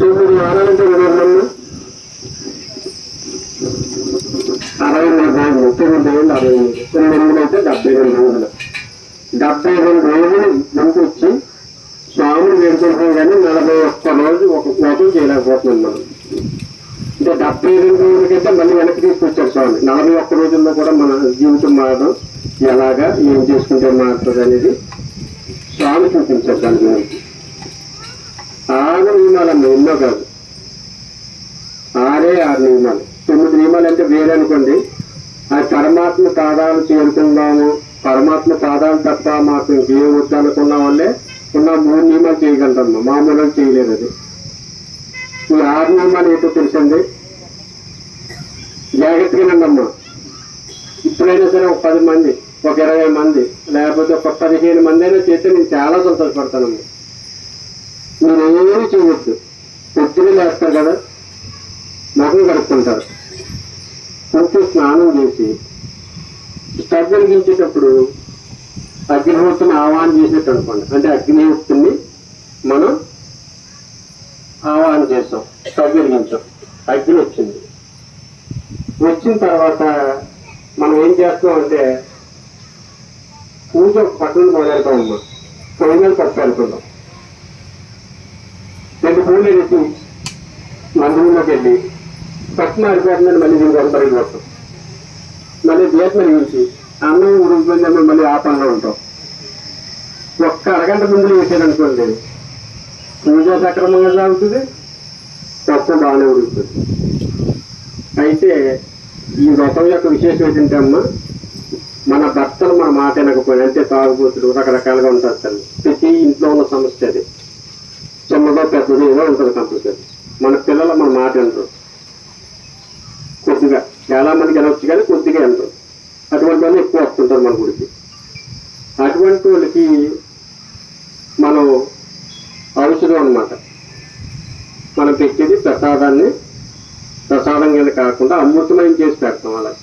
తొమ్మిది వారాలంటే వినమ్మా అరవై మూడు రోజులు తొమ్మిది రోజులు అరవై మూడు తొమ్మిది ఎనిమిది అయితే డెబ్బై రెండు రోజులు డెబ్బై రెండు రోజులు ముందుకు వచ్చి స్వామిని వేడుకుంటున్నాం కానీ నలభై ఒక్క రోజు ఒక వ్రతం చేయలేకపోతున్నాం మనం. అంటే డెబ్బై రెండు రోజులకైతే మళ్ళీ వెనక్కి తీసుకొచ్చారు స్వామి. నలభై ఒక్క రోజుల్లో కూడా మన జీవితం మారడం ఎలాగా ఏం చేసుకుంటే మారుతుంది అనేది స్వామి చూపించారు దాని గురించి ఆరు నియమాలమ్మ ఎన్నో కాదు. ఆరే ఆరు నియమాలు. తొమ్మిది నియమాలు అంటే వేరే అనుకోండి ఆ పరమాత్మ పాదాలు చేరుకుందాము. పరమాత్మ పాదాలు తప్ప మాకు ఇంకేం వద్దు వాళ్ళే ఉన్న మూడు నియమాలు చేయగలరమ్మా మామూలుగా చేయలేదు అది. ఈ ఆరు నియమాలు ఏంటో తెలుసండి? జాగ్రత్తగానండమ్మా ఇప్పుడైనా సరే ఒక పది మంది ఒక ఇరవై మంది లేకపోతే ఒక పదిహేను మంది అయినా చేస్తే నేను చాలా సంతోషపడతానమ్మా. మీరు ఏమీ చేయొద్దు. పొద్దున లేస్తారు కదా. మొహం కడుక్కుంటారు. కొంచెం స్నానం చేసి స్టవ్ వెలిగించేటప్పుడు అగ్నిహోత్రుని ఆహ్వానం చేసినట్టు అనుకోండి. అంటే అగ్నిహోత్రుని మనం ఆహ్వానం చేస్తాం. స్టవ్ వెలిగించాం. అగ్ని వచ్చింది. వచ్చిన తర్వాత మనం ఏం చేస్తాం అంటే పూజ పట్టణం పక్కన మొదలెడతాం అమ్మా పొయ్యి మీద రెండు వేసి మందిరంలోకి వెళ్ళి పక్కన అడిపోతుందని మళ్ళీ దీనికి ఒక వస్తాం మళ్ళీ దీపం వెలిగించి అన్నం ఉడికిపోయిందని మళ్ళీ ఆ పనిలో ఉంటాం. ఒక్క అరగంట ముందు వేసారనుకోండి పూజ సక్రమంగా సాగుతుంది తక్కువ బాగానే ఉడుకుతుంది అయితే ఈ వ్రతం యొక్క విశేషం ఏంటంటే అమ్మ మన భర్తలు మన మాట వినకపోయినా అంటే తాగుబోతులు రకరకాలుగా ఉంటారు తల్లి. ప్రతి ఇంట్లో ఉన్న సమస్య అది. పెద్దదో ఉంటుంది కంపల్సరీ మన పిల్లలు మన మాట అంటారు కొద్దిగా చాలా మందికి వెళ్ళవచ్చు కానీ కొద్దిగా వింటారు. అటువంటి వాళ్ళు ఎక్కువ వస్తుంటారు మన గుడికి. అటువంటి వాళ్ళకి మనం ఔషధం అన్నమాట. మనం పెట్టేది ప్రసాదాన్ని ప్రసాదం కింద కాకుండా అమృతమయం చేసి పెడతాం అలా.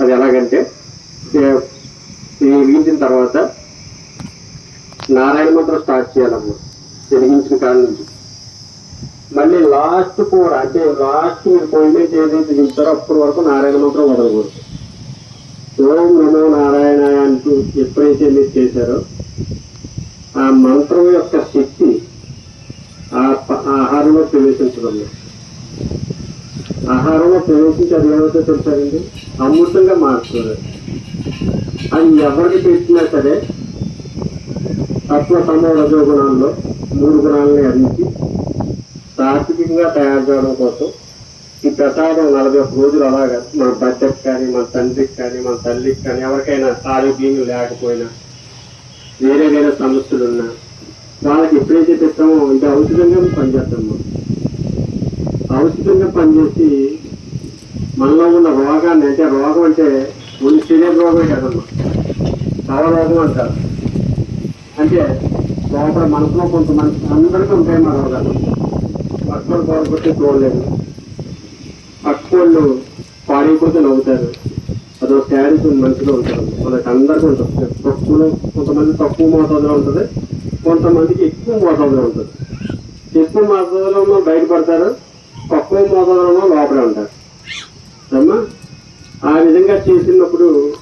అది ఎలాగంటే ఏ- వెలిగించిన తర్వాత నారాయణ మంత్రం స్టార్ట్ చేయాలమ్మా. వెలిగించిన కాడ నుంచి. మళ్ళీ లాస్ట్ కూర అంటే లాస్ట్ మీరు పొయ్యి ఏదైతే దించారో అప్పటి వరకు నారాయణ మంత్రం వదలకూడదు. ఓం నమో నారాయణ అంటూ ఎప్పుడైతే మీరు చేశారో ఆ మంత్రం యొక్క శక్తి ఆ ఆహారంలో ప్రవేశించడం ఆహారంలో ప్రవేశించి అది ఏమైతే తెలుసారండి? అమృతంగా మారుతుంది అది ఎవరికి పెట్టినా సరే తత్వ సమో గుణాల్లో మూడు గుణాలని అందించి సాత్వికంగా తయారు చేయడం కోసం ఈ ప్రసాదం నలభై ఒక్క రోజులు అలాగా మన భర్తకి కానీ మన తండ్రికి కానీ మన తల్లికి కానీ ఎవరికైనా ఆరోగ్యం లేకపోయినా వేరే వేరే సమస్యలు ఉన్నా వాళ్ళకి ఎప్పుడైతే పెట్టామో ఇది ఔషధంగా పనిచేస్తాం మనం. ఔషధంగా పనిచేసి మనలో ఉన్న రోగాన్ని అంటే రోగం అంటే ఉన్న శరీర రోగమే కదమ్మా. రోగం అంటారు. అంటే లోపల మనసులో కొంతమంది అందరికీ ఉంటాయి మన రోగాలు. పక్కలు బాగుపడితే చూడలేదు. పక్కోళ్ళు పాడైపోతే నవ్వుతారు. అదో శారీస్ మంచిగా ఉంటారు మనకు అందరికీ ఉంటుంది. తక్కువలో కొంతమంది తక్కువ మోతాదులో ఉంటుంది. కొంతమందికి ఎక్కువ మోతాదులో ఉంటుంది. ఎక్కువ మోతాదులో బయటపడతారు తక్కువ మోతాదులో ఉన్న లోపలే ఉంటారు. అమ్మా ఆ విధంగా చేసినప్పుడు